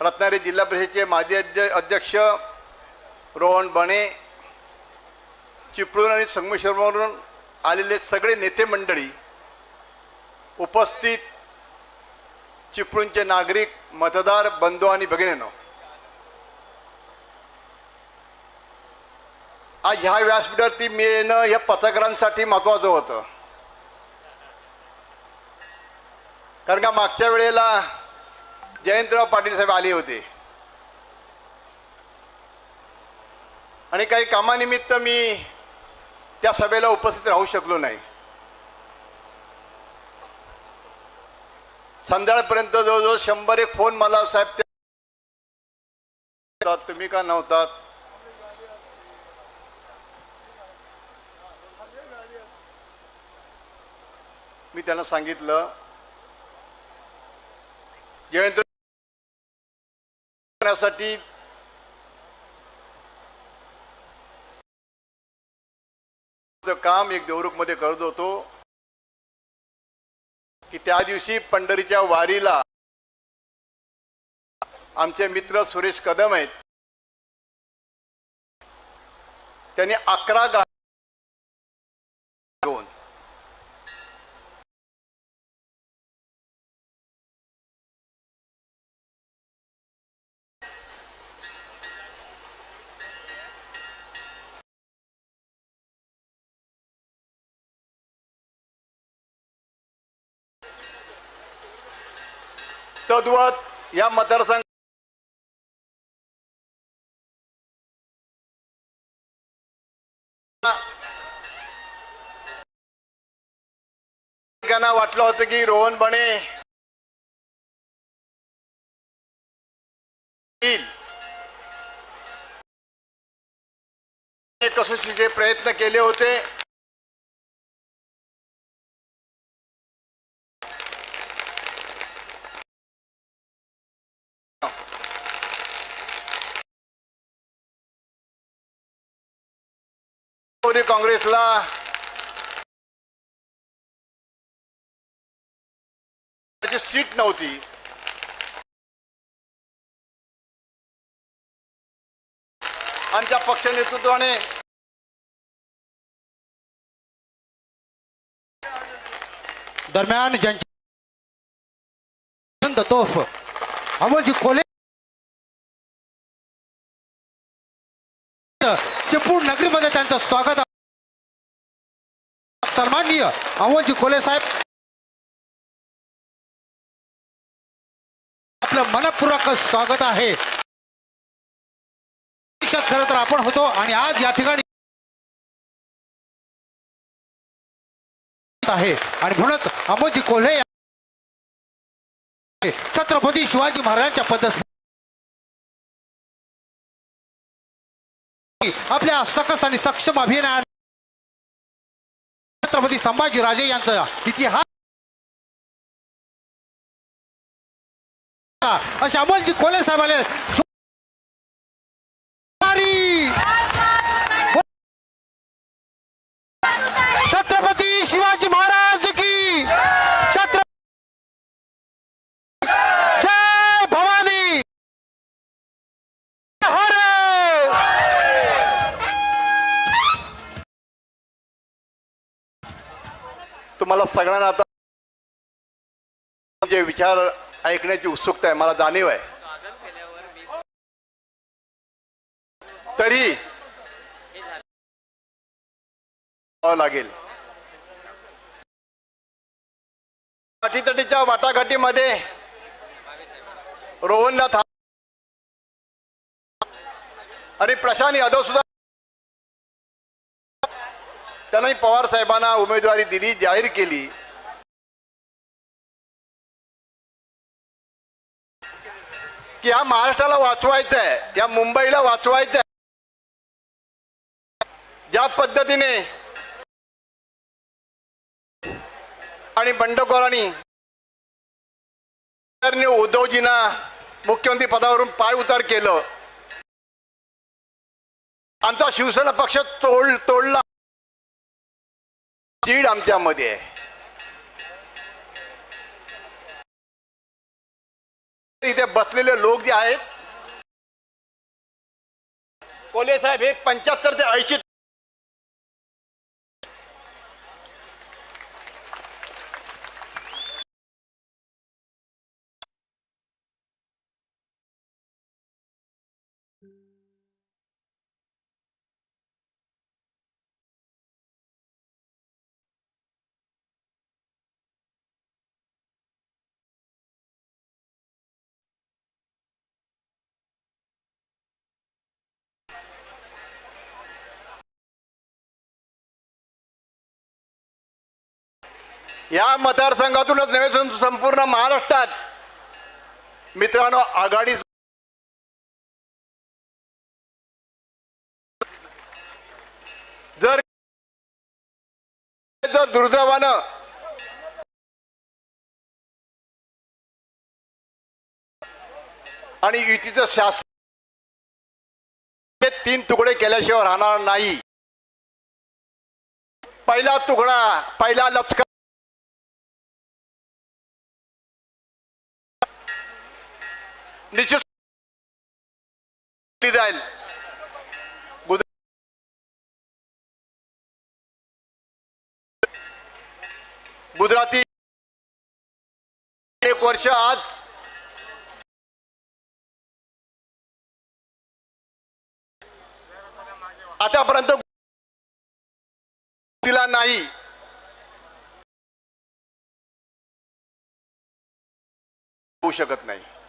रत्नागिरी जिल्हा परिषदेचे माजी अध्य अध्यक्ष रोहन बणे चिपळूण आणि संगमेश्वरवरून आलेले सगळे नेते मंडळी उपस्थित चिपळूणचे नागरिक मतदार बंधू आणि भगिनीनो. आज ह्या व्यासपीठावरती मी येणं ह्या पत्रकारांसाठी महत्वाचं होतं. कारण का मागच्या वेळेला जयंतराव पाटील साहेब आले होते. आणि काही कामानिमित्त मी त्या सभेला उपस्थित राहू शकलो नाही. संध्याकाळपर्यंत जवळजवळ शंभर एक फोन मला साहेब त्या- तुम्ही का नव्हतात? मी त्यांना सांगितलं जयंत करण्यासाठी काम एक देवरुखमध्ये करत होतो की त्या दिवशी पंढरीच्या वारीला आमचे मित्र सुरेश कदम आहेत. त्यांनी अकरा गा घेऊन या मतदारसंघ वाटलं होतं की रोहन बने कसोशीचे प्रयत्न केले होते राष्ट्रवादी काँग्रेसला. त्याची सीट नव्हती. आमच्या पक्ष नेतृत्वाने दरम्यान ज्यांच्या तोफ अमोलजी कोले चिपळूण नगरीमध्ये त्यांचं स्वागत सन्माननीय अमोलजी कोले साहेब आपलं मनपूर्वक स्वागत आहे. खरं तर आपण होतो आणि आज या ठिकाणी आहे. आणि म्हणूनच अमोलजी कोल्हे छत्रपती शिवाजी महाराजांच्या पद्धत आपल्या सकस आणि सक्षम अभिनयाने छत्रपती संभाजी राजे यांचा इतिहास. अशा अमोलजी कोले साहेब आले. तुम्हाला सगळ्यांना आता जे विचार ऐकण्याची उत्सुकता आहे मला जाणीव आहे. तरी लागेल. अटीतटीच्या वाटाघाटीमध्ये रोहनला थांब आणि प्रशांत यादव सुद्धा त्यांनाही पवार साहेबांना उमेदवारी दिली जाहीर केली. की या महाराष्ट्राला वाचवायचं आहे या मुंबईला वाचवायचं आहे ज्या पद्धतीने आणि बंडखोरांनी उद्धवजींना मुख्यमंत्री पदावरून पाय उतार केलं. आमचा शिवसेना पक्ष तोड तोडला. चीड आमच्यामध्ये आहे. इथे बसलेले लोक जे आहेत कोले साहेब हे पंच्याहत्तर ते ऐंशी या मतदारसंघातूनच नव्हे संपूर्ण महाराष्ट्रात. मित्रांनो आघाडी जर जर दुर्दैवानं आणि युतीचं शासन हे तीन तुकडे केल्याशिवाय राहणार नाही. पहिला तुकडा पहिला लचका निश्चित जाईल. गुजराती एक वर्ष आज आतापर्यंत दिला नाही. होऊ शकत नाही.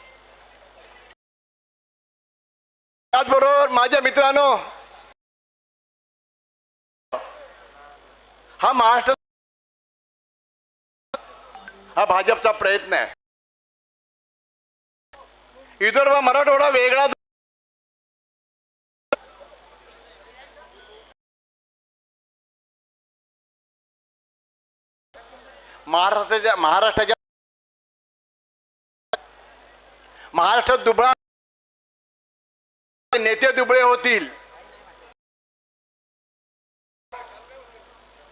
त्याचबरोबर माझ्या मित्रांनो हा महाराष्ट्र हा भाजपचा प्रयत्न आहे. विदर्भ मराठवाडा वेगळा महाराष्ट्राच्या महाराष्ट्राच्या महाराष्ट्रात दुबळा नेते दुबळे होतील.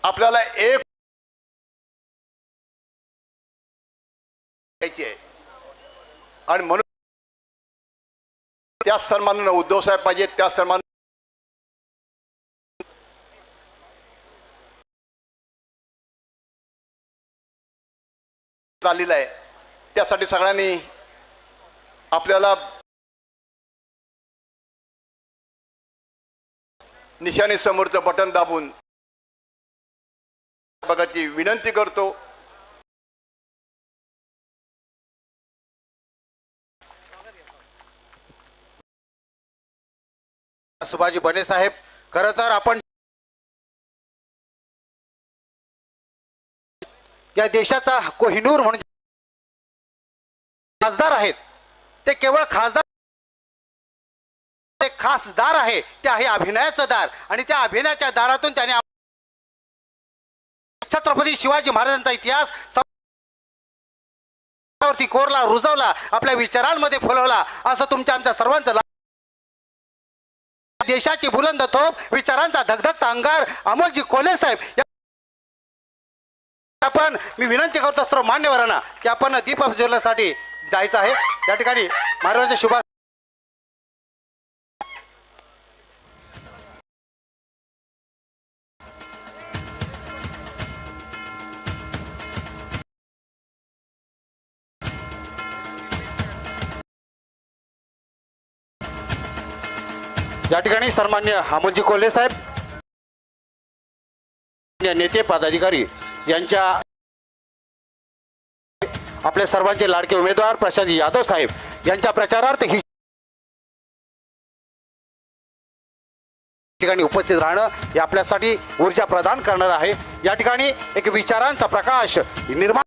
आपल्याला एक आणि म्हणून त्याच सन्मानानं उद्धव साहेब पाहिजे त्याच सन्मान आलेला आहे. त्यासाठी सगळ्यांनी आपल्याला निशाणी समोरचं बटन दाबून बघाची विनंती करतो. सुभाजी बने साहेब खर तर आपण या देशाचा कोहिनूर म्हणून खासदार आहेत. ते केवळ खासदार खास दार आहे ते आहे अभिनयाचं दार. आणि त्या अभिनयाच्या दारातून त्याने छत्रपती शिवाजी महाराजांचा इतिहास वरती कोरला रुजवला आपल्या विचारांमध्ये फुलवला. असं तुमच्या आमच्या सर्वांचं देशाची बुलंद थोप विचारांचा धगधगता अंगार अमोलजी कोले साहेब आपण मी विनंती करतो सर्व मान्यवरांना की आपण दीप प्रज्वलनासाठी जायचं आहे. त्या ठिकाणी महाराजांच्या शुभा या ठिकाणी सन्मान्य अमोलजी कोल्हे साहेब नेते पदाधिकारी यांच्या आपल्या सर्वांचे लाडके उमेदवार प्रशांत यादव साहेब यांच्या प्रचारार्थ ही ठिकाणी उपस्थित राहणं हे आपल्यासाठी ऊर्जा प्रदान करणार आहे. या ठिकाणी एक विचारांचा प्रकाश निर्माण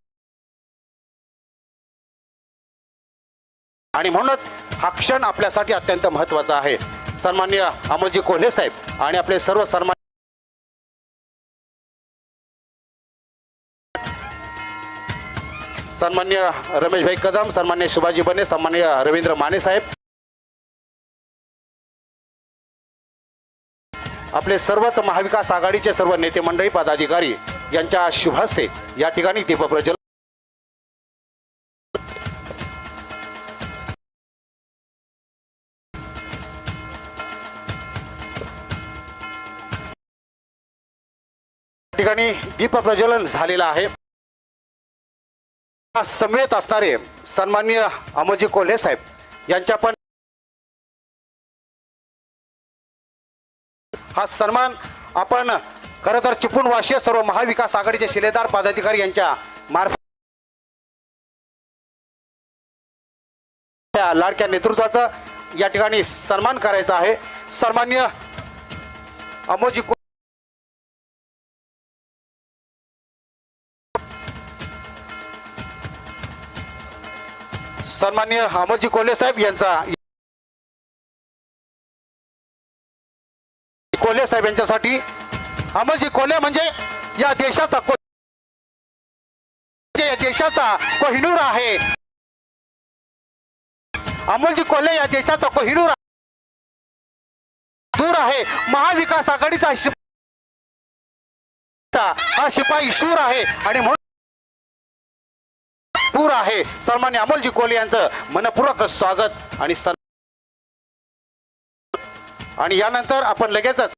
आणि म्हणूनच हा क्षण आपल्यासाठी अत्यंत महत्त्वाचा आहे. सन्मान्य अमोलजी कोल्हे साहेब आणि आपले सर्व सन्मान सन्मान्य रमेशभाई कदम सन्मान्य शिवाजी बने सन्मान्य रवींद्र माने साहेब. आपले सर्वच महाविकास आघाडीचे सर्व नेते मंडळी पदाधिकारी यांच्या शुभ हस्ते या ठिकाणी दीपप्रज्वलन ठिकाणी दीप प्रज्वलन झालेलं आहे. समेत असणारे सन्मान्य अमोजी कोल्हे साहेब यांच्या पण हा सन्मान आपण खरं तर चिपळूण वाशीय सर्व महाविकास आघाडीचे शिलेदार पदाधिकारी यांच्या मार्फत त्या लाडक्या नेतृत्वाचा या ठिकाणी सन्मान करायचा आहे. सन्मान्य अमोजी सन्मान्य हामोजी कोल्हे साहेब यांचा कोल्हे साहेब यांच्यासाठी अमोलजी कोल्हे म्हणजे या देशाचा को- या देशाचा कोहिनूर आहे. अमोलजी कोल्हे या देशाचा कोहिनूर दूर आहे. महाविकास आघाडीचा हा शिपाई शूर आहे. आणि म्हणून पूर आहे. सन्मान्य अमोलजी कोल्हे यांचं मनपूर्वक स्वागत आणि आणि यानंतर आपण लगेचच